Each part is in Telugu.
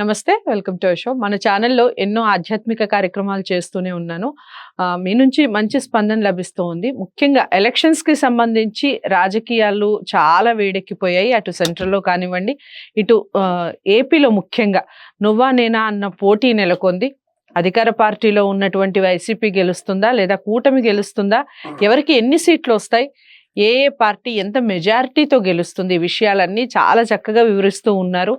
నమస్తే వెల్కమ్ టు షో. మన ఛానల్లో ఎన్నో ఆధ్యాత్మిక కార్యక్రమాలు చేస్తూనే ఉన్నాను. మీ నుంచి మంచి స్పందన లభిస్తూ ఉంది ముఖ్యంగా ఎలక్షన్స్కి సంబంధించి రాజకీయాలు చాలా వేడెక్కిపోయాయి. అటు సెంట్రల్లో కానివ్వండి ఇటు ఏపీలో ముఖ్యంగా నువ్వా నేనా అన్న పోటీ నెలకొంది. అధికార పార్టీలో ఉన్నటువంటి వైసీపీ గెలుస్తుందా లేదా కూటమి గెలుస్తుందా? ఎవరికి ఎన్ని సీట్లు వస్తాయి? ఏ ఏ పార్టీ ఎంత మెజారిటీతో గెలుస్తుంది ఈ విషయాలన్నీ చాలా చక్కగా వివరిస్తూ ఉన్నారు.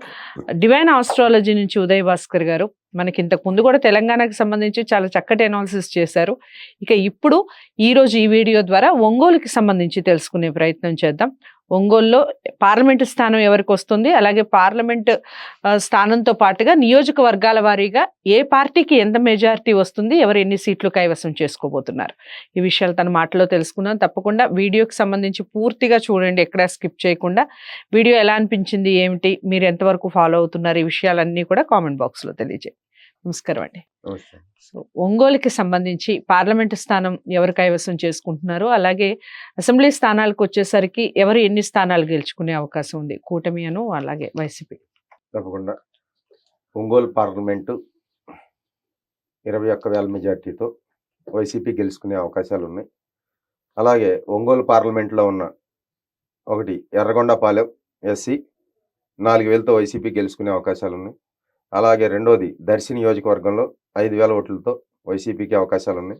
డివైన్ ఆస్ట్రాలజీ నుంచి ఉదయ్ భాస్కర్ గారు మనకి ఇంతకు ముందు కూడా తెలంగాణకు సంబంధించి చాలా చక్కటి అనాలిసిస్ చేశారు. ఇక ఇప్పుడు ఈ రోజు ఈ వీడియో ద్వారా ఒంగోలుకి సంబంధించి తెలుసుకునే ప్రయత్నం చేద్దాం. ఒంగోలులో పార్లమెంటు స్థానం ఎవరికి వస్తుంది? అలాగే పార్లమెంట్ స్థానంతో పాటుగా నియోజకవర్గాల వారీగా ఏ పార్టీకి ఎంత మెజారిటీ వస్తుంది? ఎవరు ఎన్ని సీట్లు కైవసం చేసుకోబోతున్నారు? ఈ విషయాలు తన మాటలో తెలుసుకుందాం. తప్పకుండా వీడియోకి సంబంధించి పూర్తిగా చూడండి ఎక్కడా స్కిప్ చేయకుండా. వీడియో ఎలా అనిపించింది ఏమిటి మీరు ఎంతవరకు ఫాలో అవుతున్నారు? ఈ విషయాలన్నీ కూడా కామెంట్ బాక్స్లో తెలియజేయండి. నమస్కారం అండి. సో ఒంగోలుకి సంబంధించి పార్లమెంటు స్థానం ఎవరు కైవసం చేసుకుంటున్నారు అలాగే అసెంబ్లీ స్థానాలకు వచ్చేసరికి ఎవరు ఎన్ని స్థానాలు గెలుచుకునే అవకాశం ఉంది? కూటమి అను అలాగే వైసీపీ. తప్పకుండా. ఒంగోలు పార్లమెంటు ఇరవై ఒక్క వేల మెజార్టీతో వైసీపీ గెలుచుకునే అవకాశాలు ఉన్నాయి అలాగే ఒంగోలు పార్లమెంట్లో ఉన్న ఒకటి ఎర్రగొండపాలెం ఎస్సీ నాలుగు వేలతో వైసీపీ గెలుచుకునే అవకాశాలు ఉన్నాయి అలాగే రెండోది దర్శి నియోజకవర్గంలో ఐదు వేల ఓట్లతో వైసీపీకి అవకాశాలు ఉన్నాయి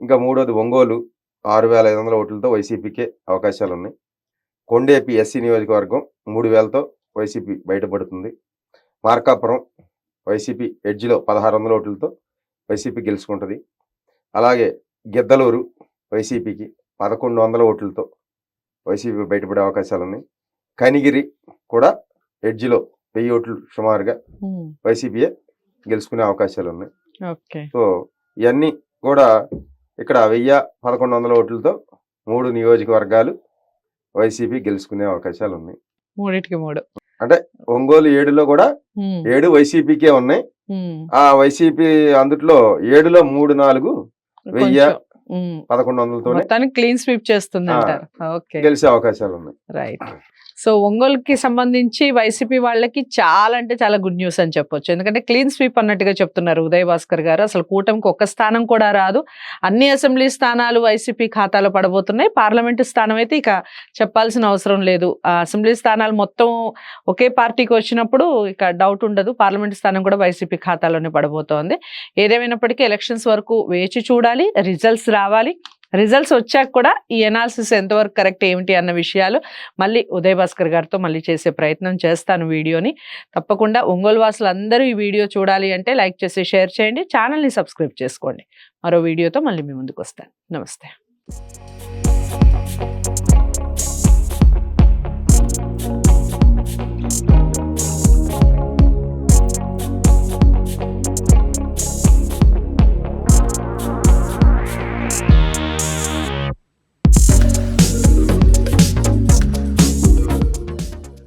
ఇంకా మూడోది ఒంగోలు ఆరు వేల ఐదు వందల ఓట్లతో వైసీపీకే అవకాశాలు ఉన్నాయి కొండేపి ఎస్సీ నియోజకవర్గం మూడు వేలతో వైసీపీ బయటపడుతుంది. మార్కాపురం వైసీపీ ఎడ్జిలో పదహారు వందల ఓట్లతో వైసీపీ గెలుచుకుంటుంది. అలాగే గిద్దలూరు వైసీపీకి పదకొండు వందల ఓట్లతో వైసీపీ బయటపడే అవకాశాలు ఉన్నాయి కనిగిరి కూడా ఎడ్జిలో వెయ్యి ఓట్లు సుమారుగా వైసీపీయే గెలుచుకునే అవకాశాలు ఉన్నాయి. సో ఇవన్నీ కూడా ఇక్కడ వెయ్యి పదకొండు వందల ఓట్లతో మూడు నియోజకవర్గాలు వైసీపీ గెలుచుకునే అవకాశాలు ఉన్నాయి. మూడిటికి మూడు. ఒంగోలు ఏడులో కూడా ఏడు వైసీపీకే ఉన్నాయి. ఆ వైసీపీ అందుట్లో ఏడులో మూడు నాలుగు వెయ్యి పదకొండు క్లీన్ స్వీప్ చేస్తుంది గెలిచే అవకాశాలు ఉన్నాయి రైట్ సో ఒంగోలుకి సంబంధించి వైసీపీ వాళ్ళకి చాలా అంటే చాలా గుడ్ న్యూస్ అని చెప్పొచ్చు. ఎందుకంటే క్లీన్ స్వీప్ అన్నట్టుగా చెప్తున్నారు ఉదయ్ భాస్కర్ గారు. అసలు కూటమికి ఒక్క స్థానం కూడా రాదు. అన్ని అసెంబ్లీ స్థానాలు వైసీపీ ఖాతాలో పడబోతున్నాయి. పార్లమెంటు స్థానం అయితే ఇక చెప్పాల్సిన అవసరం లేదు. ఆ అసెంబ్లీ స్థానాలు మొత్తం ఒకే పార్టీకి వచ్చినప్పుడు ఇక డౌట్ ఉండదు. పార్లమెంటు స్థానం కూడా వైసీపీ ఖాతాలోనే పడబోతోంది. ఏదేమైనప్పటికీ ఎలక్షన్స్ వరకు వేచి చూడాలి. రిజల్ట్స్ రావాలి. రిజల్ట్స్ వచ్చాక కూడా ఈ ఎనాలిసిస్ ఎంతవరకు కరెక్ట్ ఏమిటి అన్న విషయాలు మళ్ళీ ఉదయ్ భాస్కర్ గారితో మళ్ళీ చేసే ప్రయత్నం చేస్తాను వీడియోని. తప్పకుండా ఒంగోలు వాసులు అందరూ ఈ వీడియో చూడాలి అంటే లైక్ చేసి షేర్ చేయండి. ఛానల్ని సబ్స్క్రైబ్ చేసుకోండి. మరో వీడియోతో మళ్ళీ మీ ముందుకు వస్తాను. నమస్తే.